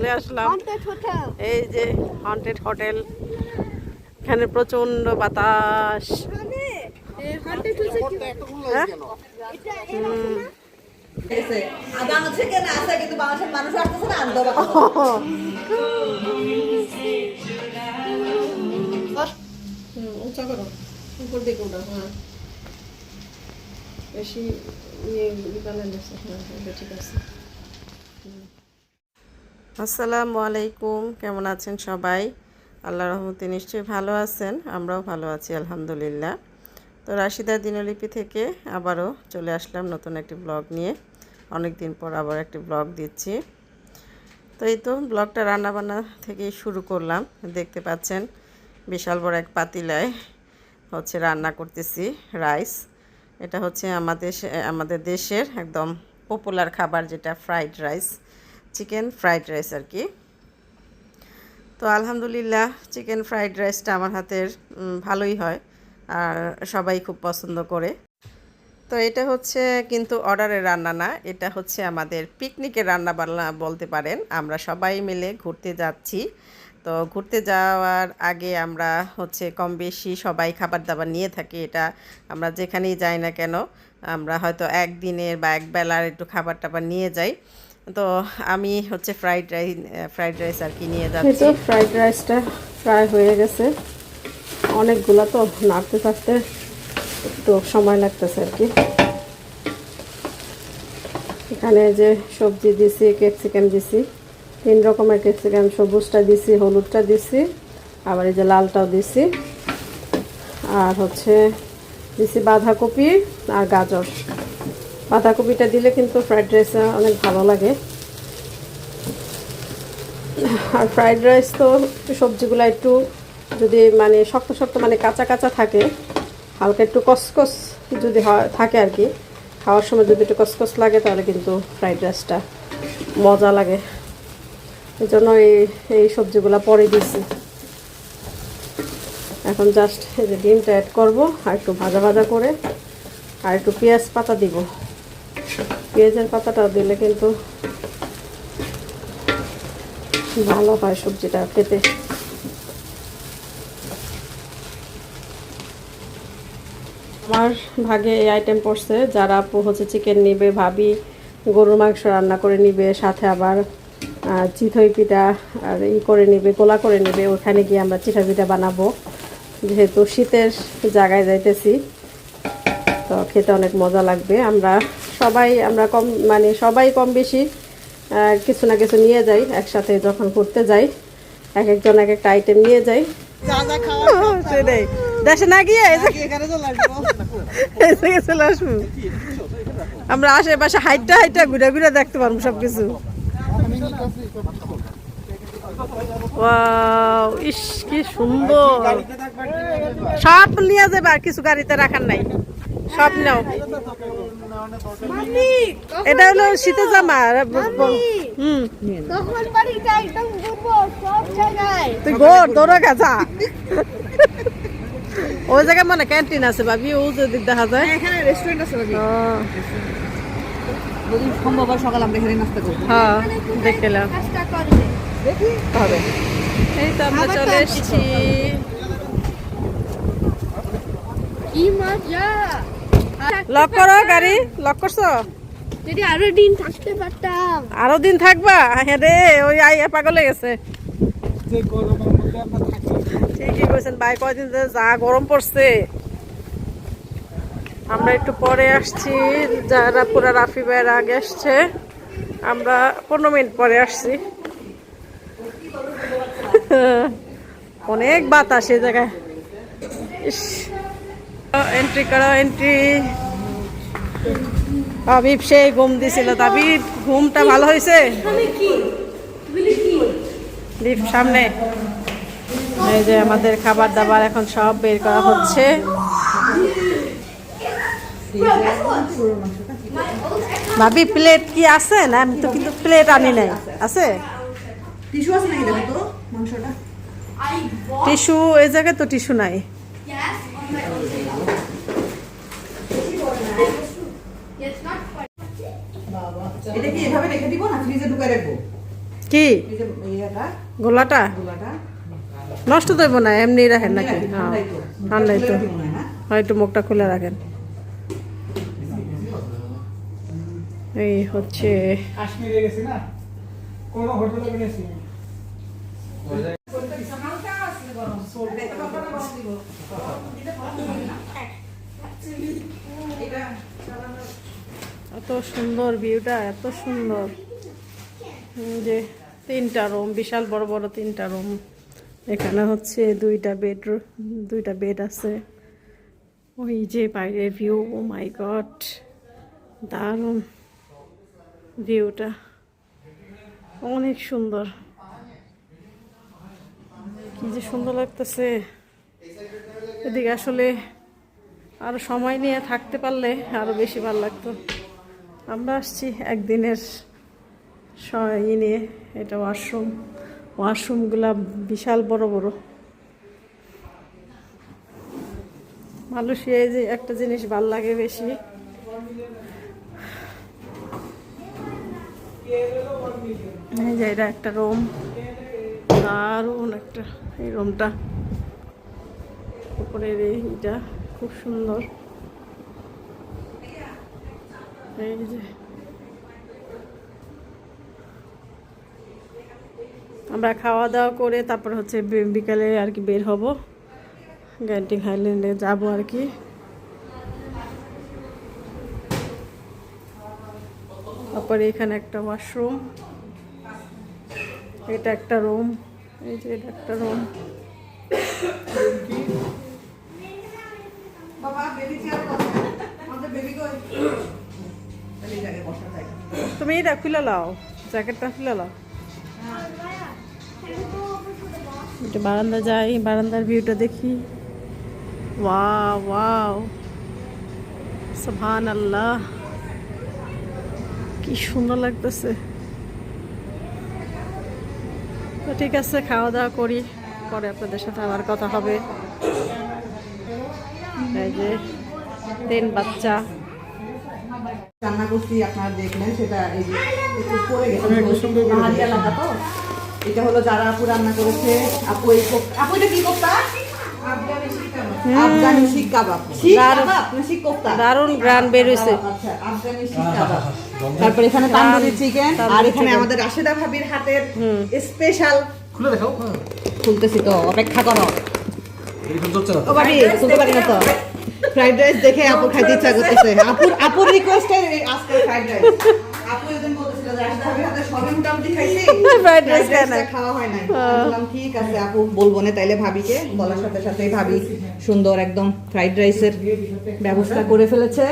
চলে আসলাম। এই যে হন্টেড হোটেল এখানে প্রচণ্ড বাতাস. হ্যাঁ? উঁচা করো। উপর দিকে হ্যাঁ। বেশি ইয়ে বানান হ্যাঁ ঠিক আছে। আসসালামু আলাইকুম। কেমন আছেন সবাই? আল্লাহ রহমতে নিশ্চয়ই ভালো আছেন, আমরাও ভালো আছি, আলহামদুলিল্লাহ। তো রাশিদা দিনলিপি থেকে আবারও চলে আসলাম নতুন একটি ব্লগ নিয়ে। অনেক দিন পর আবার একটি ব্লগ দিচ্ছি। তো এই তো ব্লগটা রান্নাবান্না থেকেই শুরু করলাম। দেখতে পাচ্ছেন বিশাল বড় এক পাতিলায় হচ্ছে রান্না করতেছি, রাইস। এটা হচ্ছে আমাদের আমাদের দেশের একদম পপুলার খাবার যেটা, fried rice. Chicken fried rice আর কি। তো আলহামদুলিল্লাহ চিকেন ফ্রাইড রাইসটা আমার হাতের ভালোই হয় আর সবাই খুব পছন্দ করে। তো এটা হচ্ছে কিন্তু অর্ডারের রান্না না, এটা হচ্ছে আমাদের পিকনিকের রান্না বান্না বলতে পারেন। আমরা সবাই মিলে ঘুরতে যাচ্ছি। তো ঘুরতে যাওয়ার আগে আমরা হচ্ছে কম বেশি সবাই খাবার দাবার নিয়ে থাকি, এটা আমরা যেখানেই যাই না কেন, আমরা হয়তো একদিনের বা এক বেলার একটু খাবার টাবার নিয়ে যাই। তো আমি হচ্ছে ফ্রাইড রাইস ফ্রাইড রাইস আর কি নিয়ে যাচ্ছি তো ফ্রাইড রাইসটা ফ্রাই হয়ে গেছে। অনেকগুলো তো নাড়তে থাকতে একটু সময় লাগতেছে আর কি। এখানে যে সবজি দিছি ক্যাপসিকাম দিছি তিন রকমের ক্যাপসিকাম সবুজটা দিছি হলুদটা দিছি আবার এই যে লালটাও দিছি। আর হচ্ছে দিছি বাঁধাকপি আর গাজর। বাঁধাকপিটা দিলে কিন্তু ফ্রাইড রাইসে অনেক ভালো লাগে। আর ফ্রাইড রাইস তো সবজিগুলো একটু যদি মানে শক্ত শক্ত মানে কাঁচা কাঁচা থাকে, হালকা একটু কসকস যদি থাকে আর কি, খাওয়ার সময় যদি একটু কসকস লাগে তাহলে কিন্তু ফ্রাইড রাইসটা মজা লাগে। এই জন্য এই এই সবজিগুলো পরে দিছি এখন জাস্ট এই যে ডিমটা অ্যাড করব, আর একটু ভাজা ভাজা করে, আর একটু পেঁয়াজ পাতা দিব। পেঁয়াজের পাতাটা দিলে কিন্তু ভালো হয় সবজিটা খেতে। আমার ভাগে এই আইটেম পড়ছে, যারা হচ্ছে চিকেন নিবে, ভাবি গরুর মাংস রান্না করে নিবে, সাথে আবার চিথই পিঠা আর ই করে নিবে, গোলা করে নিবে, ওখানে গিয়ে আমরা চিঠা পিঠা বানাবো। যেহেতু শীতের জায়গায় যাইতেছি, তো খেতে অনেক মজা লাগবে। আমরা সবাই আমরা কম মানে সবাই কম বেশি কিছু না কিছু নিয়ে যাই একসাথে যখন ঘুরতে যাই এক একজন এক একটা আইটেম নিয়ে যাই। সেটাই। দেশে না গিয়ে এই চলে আসব। আমরা আশেপাশে হাইটটা হাইটটা ঘুরে ঘুরে দেখতে পারব সব কিছু ইস কি সুন্দর। সব নিয়ে যাবে আর কিছু গাড়িতে রাখার নাই। সব নাও। এটা হলো শীতের জামা হুম তখন বাড়িটা একদম ঘুরবো সব জায়গায়। তুই গোর দৌড়া গেছা ওই জায়গায় মানে ক্যান্টিন আছে ভাবি ও যদি দেখা যায়। এখানে রেস্টুরেন্ট আছে নাকি যদি সম্ভব হয় সকাল আমরা এখানে নাস্তা করব। হ্যাঁ দেখলাম কাজটা করবে। হবে। এই তো আমরা চলে এসেছি। কি মজা। লক করো গাড়ি। লক করছ? যদি আরও দিন থাকতে পারতাম। আরও দিন থাকবা? হ্যাঁ রে ওই আইয়া পাগল হয়ে গেছে। ঠিকই কইছেন ভাই কয়দিন যা গরম পড়ছে। আমরা একটু পরে আসছি যারা পুরা রাফি ভাইয়ের আগে আসছে আমরা পনেরো মিনিট পরে আসছি। অনেক বাতাস এই জায়গায়। ইস। এন্ট্রি করো এন্ট্রি তাবিব সেই ঘুম দিছিল। তাবিব ঘুমটা ভালো হয়েছে? লিফট সামনে। এই যে আমাদের খাবার দাবার এখন সব বের করা হচ্ছে। ভাবি প্লেট কি আছে? না আমি তো কিন্তু প্লেট আনি নাই। আছে? টিস্যু আছে নাকি দেখো তো মাংসটা? টিস্যু এই জায়গায় তো টিস্যু নাই। এটা কি এভাবে রেখে দিব না ফ্রিজে ঢুকে রাখব? কি? গোলাটা? নষ্ট হইব না এমনি রাখেন নাকি? হ্যাঁ। ঠান্ডাই তো। হয় হয়? একটু মুখটা খুলে রাখেন। এই হচ্ছে কাশ্মীরে গেছি না? কোনো হোটেলে গেছি এত সুন্দর ভিউটা, এত সুন্দর। যে তিনটা রুম বিশাল বড় বড় তিনটা রুম এখানে হচ্ছে দুইটা বেড দুইটা বেড আছে। ওই যে বাইরের ভিউ ও মাই গড দারুণ ভিউটা অনেক সুন্দর। কি যে সুন্দর লাগতেছে। এদিকে আসলে আরও সময় নিয়ে থাকতে পারলে আরও বেশি ভালো লাগতো। আমরা আসছি একদিনের ই নিয়ে, এটা ওয়াশরুম। ওয়াশরুমগুলা বিশাল বড় বড়। মালয়েশিয়ায় যে একটা জিনিস ভালো লাগে বেশি। একটা রুম। দারুণ একটা এই রুমটা। উপরের এইটা খুব সুন্দর। এই যে। আমরা খাওয়া দাওয়া করে তারপর হচ্ছে বিকালে আর কি বের হব। গ্যান্টিং হাইল্যান্ডে যাব আর কি। তারপরে এখানে একটা ওয়াশরুম। এটা একটা রুম। এই যে এটা একটা রুম। বাবা, বেবি চেয়ার আমাদের বেবি তুমি এটা খুলে লাও, জ্যাকেটটা খুলে লাও। একটু বারান্দা যাই, বারান্দার ভিউটা দেখি। ওয়াও আল্লাহ কি সুন্দর লাগতেছে। তো ঠিক আছে খাওয়া দাওয়া করি, পরে আপনাদের সাথে আবার কথা হবে। এই যে, তিন বাচ্চা। রান্না করছি আপনারা দেখলেন সেটা এই যে একটু পরে গেছে। পাহাড়ি এলাকা তো। এটা হলো যারা আপু রান্না করেছে। আপু এই আপু এটা কি কোপ্তা? আফগানি শিক কাবাব। শিক কাবাব? না শিক কোপ্তা? দারুণ গ্রান বের হয়েছে আচ্ছা আফগানি শিক কাবাব। তারপর এখানে তান্দুরি চিকেন আর এখানে আমাদের রাশেদা ভাবির হাতের স্পেশাল খুলে দেখাও। খুলতেছি তো অপেক্ষা করো। ও বাড়ি খুলতে পারি না তো ফ্রাইড রাইস দেখে আপুর খাইতে ইচ্ছা করতেছে আপুর আপুর রিকোয়েস্টে আজকে ফ্রাইড রাইস আপু একদিন বলতেছিল যে রাশেদা হাতে সবই মোটামুটি খাইছি। Fried rice খায় rice নাই। টা খাওয়া হয় নাই। বললাম ঠিক আছে আপু বলব না তাইলে ভাবিকে। বলার সাথে সাথে ভাবি সুন্দর একদম ফ্রাইড রাইসের ব্যবস্থা করে ফেলেছে।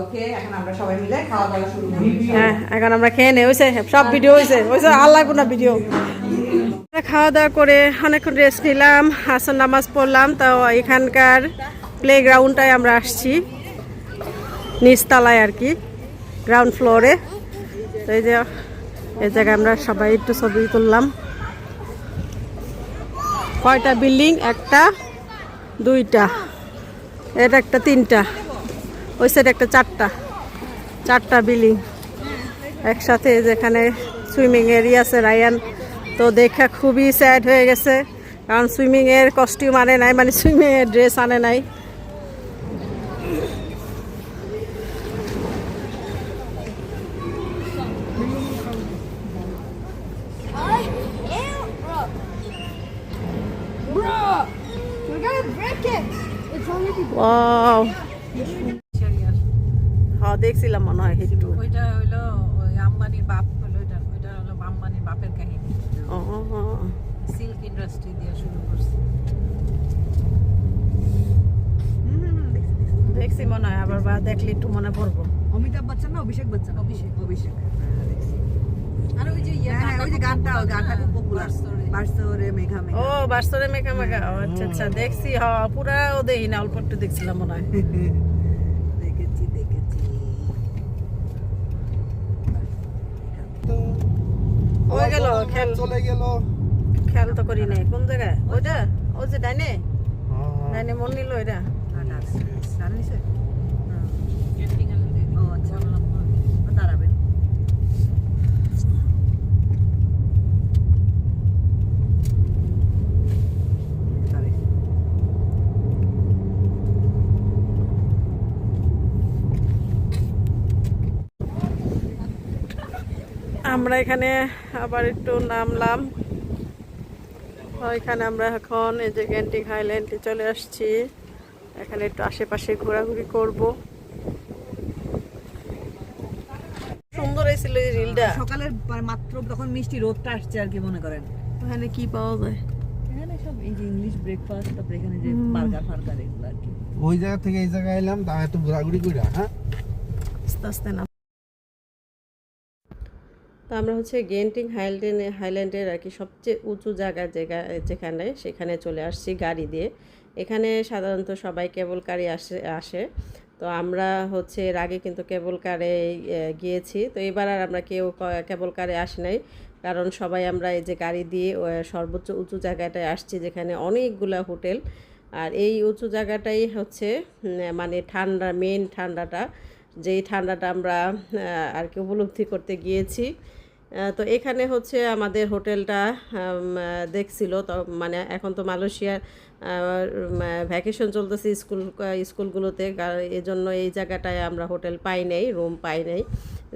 ওকে এখন আমরা সবাই মিলে খাওয়া দাওয়া শুরু করি। হ্যাঁ এখন আমরা খেয়ে নেই সব ভিডিও হয়েছে হয়েছে আর লাগবে না ভিডিও খাওয়া দাওয়া করে অনেকক্ষণ রেস্ট নিলাম হাসান নামাজ পড়লাম তো এখানকার প্লে গ্রাউন্ডটায় আমরা আসছি। নিচতলায় আর কি গ্রাউন্ড ফ্লোরে তো এই যে, এই জায়গায় আমরা সবাই একটু ছবি তুললাম। কয়টা বিল্ডিং? একটা, দুইটা। এটা একটা তিনটা। ওই সাইড একটা চারটা। চারটা বিল্ডিং। একসাথে যেখানে সুইমিং এরিয়া আছে রায়ান তো দেখা খুবই স্যাড হয়ে গেছে। কারণ সুইমিং এর কস্টিউম আনে নাই মানে সুইমিং এর ড্রেস আনে নাই। হ্যাঁ দেখছিলাম মনে হয় একটু। ওইটা হইল আম্বানির বাপ হলো ওইটা ওইটা হলো আম্বানির বাপের কাহিনী ও, ও, ও। সিল্ক ইন্ডাস্ট্রি দিয়ে শুরু করছে। দেখছি মনে হয় আবার বা দেখলে একটু মনে পড়ব। অমিতাভ বচ্চন না অভিষেক বচ্চন? অভিষেক। অভিষেক। আর ওই যে ইয়ে হ্যাঁ ওই যে গানটা ওই গানটা খুব পপুলার বার্সরে। বার্সরে মেঘা ও মেঘা মেঘা। মেঘা আচ্ছা আচ্ছা দেখছি হ পুরা ও দেখি না অল্প একটু দেখছিলাম মনে হয় দেখেছি দেখেছি হয়ে গেল খেল। চলে গেল। খেয়াল তো করি নাই। কোন জায়গায়? ওইটা? ওই যে ডাইনে? ডাইনে মন নিল এটা জানিস ক্যান্টিং আনন্দে ও আচ্ছা দাঁড়াবেন আমরা এখানে আবার একটু নামলাম। এখানে আমরা এখন এই যে গ্যান্টিং হাইল্যান্ডে চলে আসছি। এখানে একটু আশেপাশে ঘোরাঘুরি করব। সুন্দর হয়েছিল এই রিলটা। সকালের মানে মাত্র তখন মিষ্টি রোদটা আসছে আর কি মনে করেন। ওখানে কি পাওয়া যায়? এখানে সব এই যে ইংলিশ ব্রেকফাস্ট তারপরে এখানে যে বার্গার ফার্গার এগুলো আর কি। ওই জায়গা থেকে এই জায়গায় এলাম তা একটু ঘোরাঘুরি করে হ্যাঁ? আস্তে আস্তে না তো আমরা হচ্ছে গেন্টিং হাইল্যান্ডে, হাইল্যান্ডের আর কি সবচেয়ে উঁচু জায়গা জায়গা যেখানে, সেখানে চলে আসছি গাড়ি দিয়ে। এখানে সাধারণত সবাই কেবল কারে আসে আসে। তো আমরা হচ্ছে এর আগে কিন্তু কেবল কারে গিয়েছি। তো এবার আর আমরা কেউ কেবল কারে আসি নাই। কারণ সবাই আমরা এই যে গাড়ি দিয়ে সর্বোচ্চ উঁচু জায়গাটায় আসছি যেখানে অনেকগুলা হোটেল। আর এই উঁচু জায়গাটাই হচ্ছে মানে ঠান্ডা মেন ঠান্ডাটা। যেই ঠান্ডাটা আমরা আর কি উপলব্ধি করতে গিয়েছি। তো এখানে হচ্ছে আমাদের হোটেলটা দেখছিল তো মানে এখন তো মালয়েশিয়ার ভ্যাকেশন চলতেছে স্কুল স্কুলগুলোতে এই জন্য এই জায়গাটায় আমরা হোটেল পাই নাই রুম পাই নাই।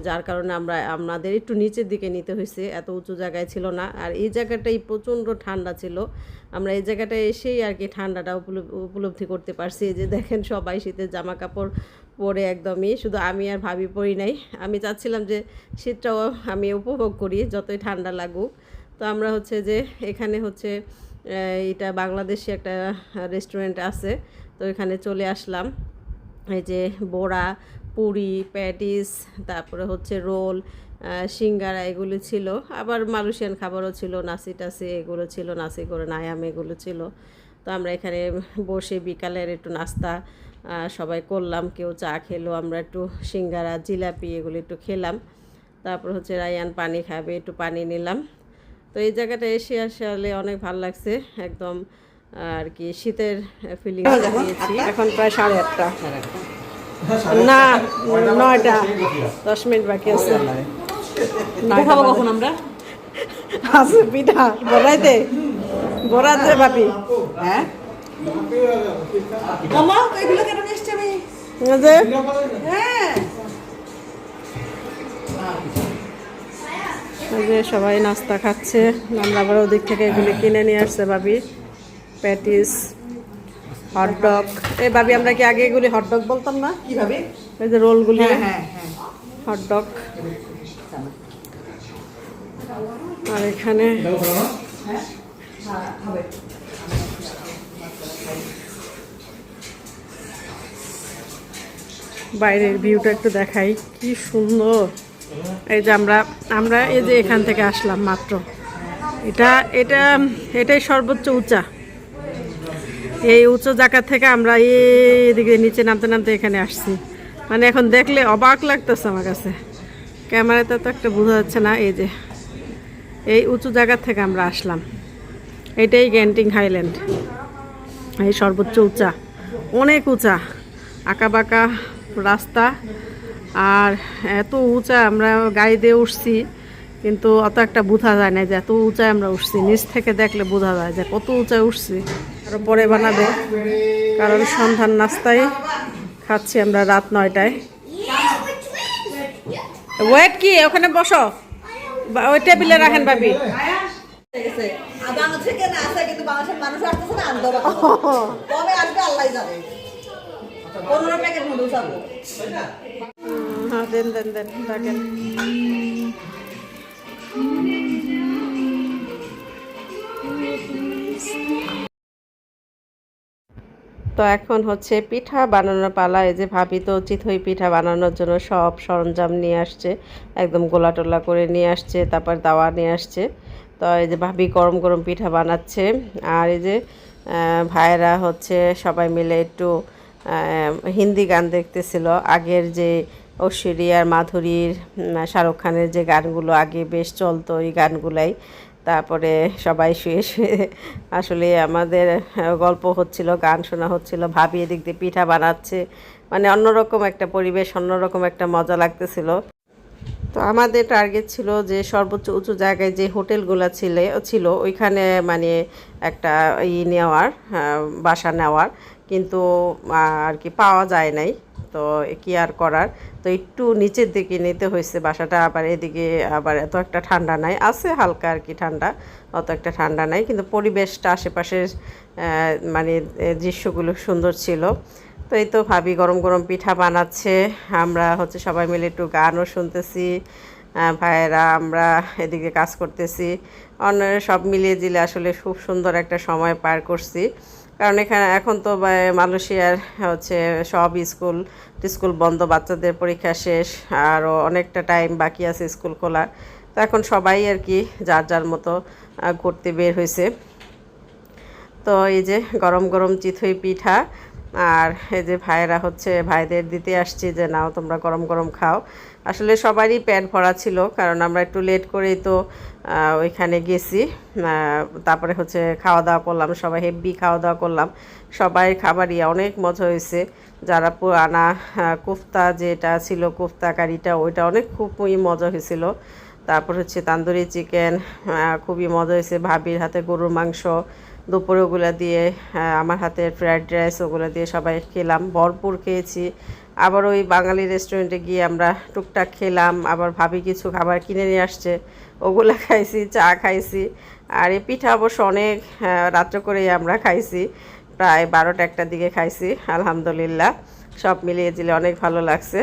যার কারণে আমরা, আমাদের একটু নিচের দিকে নিতে হয়েছে, এত উঁচু জায়গায় ছিল না। আর এই জায়গাটাই প্রচণ্ড ঠান্ডা ছিল। আমরা এই জায়গাটায় এসেই আর কি ঠান্ডাটা উপলব- উপলব্ধি করতে পারছি। যে দেখেন সবাই শীতের জামা কাপড় পরে একদমই, শুধু আমি আর ভাবি পরি নাই। আমি চাচ্ছিলাম যে শীতটাও আমি উপভোগ করি, যতই ঠান্ডা লাগুক। তো আমরা হচ্ছে যে, এখানে হচ্ছে এটা বাংলাদেশি একটা রেস্টুরেন্ট আছে। তো এখানে চলে আসলাম। এই যে বড়া, পুরি প্যাটিস তারপরে হচ্ছে রোল সিঙ্গারা এগুলো ছিল। আবার মালয়েশিয়ান খাবারও ছিল, নাসি টাসি এগুলো ছিল, নাসি করে নায়াম এগুলো ছিল। তো আমরা এখানে বসে বিকালের একটু নাস্তা সবাই করলাম, কেউ চা খেলো, আমরা একটু সিঙ্গারা, জিলাপি এগুলো একটু খেলাম। তারপর হচ্ছে রায়ান পানি খাবে, একটু পানি নিলাম। তো এই জায়গাটা এসে আসলে অনেক ভালো লাগছে একদম আর কি শীতের ফিলিং দিয়েছি এখন প্রায় সাড়ে আটটা। না নয়টা দশ মিনিট বাকি আছে। খাব কখন আমরা? আছে পিঠা বড়াইতে। বড়াতে ভাবি। হ্যাঁ? এগুলো কেন হ্যাঁ। যে সবাই নাস্তা খাচ্ছে। আমরা আবার ওদিক থেকে এগুলি কিনে নিয়ে আসছে ভাবি। প্যাটিস হটডগ এই ভাবি আমরা কি আগে এগুলি হটডগ বলতাম না? কীভাবে এই যে রোলগুলি। হ্যাঁ হ্যাঁ হ্যাঁ। হটডগ আর এখানে বাইরের ভিউটা একটু দেখাই। কি সুন্দর। এই যে আমরা আমরা এই যে এখান থেকে আসলাম মাত্র। এটা এটা, এটাই সর্বোচ্চ উঁচা। এই উঁচু জায়গা থেকে আমরা এদিকে নিচে নামতে নামতে এখানে আসছি। মানে এখন দেখলে অবাক লাগতেছে আমার কাছে। ক্যামেরাতে তো একটা বোঝা যাচ্ছে না, এই যে। এই উঁচু জায়গা থেকে আমরা আসলাম। এটাই গ্যান্টিং হাইল্যান্ড। এই সর্বোচ্চ উঁচা। অনেক উঁচা। আঁকা বাঁকা রাস্তা। আর এত উঁচা আমরা গাড়ি দিয়ে উঠছি, কিন্তু অত একটা বোঝা যায় না যে এত উঁচায় আমরা উঠছি। নিচ থেকে দেখলে বোঝা যায় যে কত উঁচায় উঠছি। আরও পরে বানাবে, কারণ সন্ধ্যার নাস্তায় খাচ্ছি আমরা রাত নয়টায়। ওয়েট কি? ওখানে বসো। ওই টেবিলে রাখেন আনব। হ্যাঁ তো এখন হচ্ছে পিঠা বানানোর পালা, এই যে ভাবি তো চিতই পিঠা বানানোর জন্য সব সরঞ্জাম নিয়ে আসছে, একদম গোলা টোলা করে নিয়ে আসছে, তারপর দাওয়া নিয়ে আসছে। তো এই যে ভাবি গরম গরম পিঠা বানাচ্ছে, আর এই যে ভাইয়েরা হচ্ছে সবাই মিলে একটু হিন্দি গান দেখতেছিল, আগের যে ঐশ্বরিয়া আর মাধুরীর শাহরুখ খানের যে গানগুলো, আগে বেশ চলতো ওই গানগুলাই। তারপরে সবাই শুয়ে শুয়ে আসলে আমাদের গল্প হচ্ছিল, গান শোনা হচ্ছিল, ভাবি এদিক দিয়ে পিঠা বানাচ্ছে। মানে অন্যরকম একটা পরিবেশ, অন্যরকম একটা মজা লাগতেছিল। তো আমাদের টার্গেট ছিল যে সর্বোচ্চ উঁচু জায়গায় যে হোটেলগুলো ছিল ছিল, ওইখানে মানে একটা ই নেওয়ার বাসা নেওয়ার। কিন্তু আর কি পাওয়া যায় নাই। তো কি আর করার? তো একটু নিচের দিকে নিতে হয়েছে বাসাটা, আবার এদিকে আবার এত একটা ঠান্ডা নাই। আছে হালকা আর কি ঠান্ডা, অত একটা ঠান্ডা নাই, কিন্তু পরিবেশটা, আশেপাশের মানে দৃশ্যগুলো সুন্দর ছিল। তো এই তো ভাবি গরম গরম পিঠা বানাচ্ছে, আমরা হচ্ছে সবাই মিলে একটু গানও শুনতেছি ভাইয়েরা, আমরা এদিকে কাজ করতেছি। অন্য সব মিলিয়ে দিলে আসলে খুব সুন্দর একটা সময় পার করছি। কারণ এখানে এখন তো মালয়েশিয়ার হচ্ছে সব স্কুল স্কুল বন্ধ, বাচ্চাদের পরীক্ষা শেষ, আরও অনেকটা টাইম বাকি আছে স্কুল খোলা তো এখন সবাই আর কি যার যার মতো ঘুরতে বের হয়েছে। তো এই যে গরম গরম চিথই পিঠা, আর এই যে ভাইয়েরা হচ্ছে ভাইদের দিতে আসছি যে, নাও, তোমরা গরম গরম খাও। আসলে সবারই পেট ভরা ছিল, কারণ আমরা একটু লেট করেই তো ওইখানে গেছি। তারপরে হচ্ছে খাওয়া দাওয়া করলাম, সবাই হেভি খাওয়া দাওয়া করলাম। সবাই খাবারই অনেক মজা হয়েছে। যারা পুরানা কোফতা যেটা ছিল, কোফতা কারিটা, ওইটা অনেক খুবই মজা হয়েছিল। তারপর হচ্ছে তান্দুরি চিকেন খুবই মজা হয়েছে। ভাবির হাতে গরুর মাংস, দুপুরে ওগুলো দিয়ে আমার হাতে ফ্রায়েড রাইস ওগুলো দিয়ে সবাই খেলাম। ভরপুর খেয়েছি। আবার ওই বাঙালি রেস্টুরেন্টে গিয়ে আমরা টুকটাক খেলাম। আবার ভাবি কিছু খাবার কিনে নিয়ে আসছে। ওগুলো খাইছি, চা খাইছি। আর এই পিঠা অবশ্য অনেক রাত্র রাত্রে করেই আমরা খাইছি। প্রায় বারোটা একটার দিকে খাইছি, আলহামদুলিল্লাহ। সব মিলিয়ে দিলে অনেক ভালো লাগছে।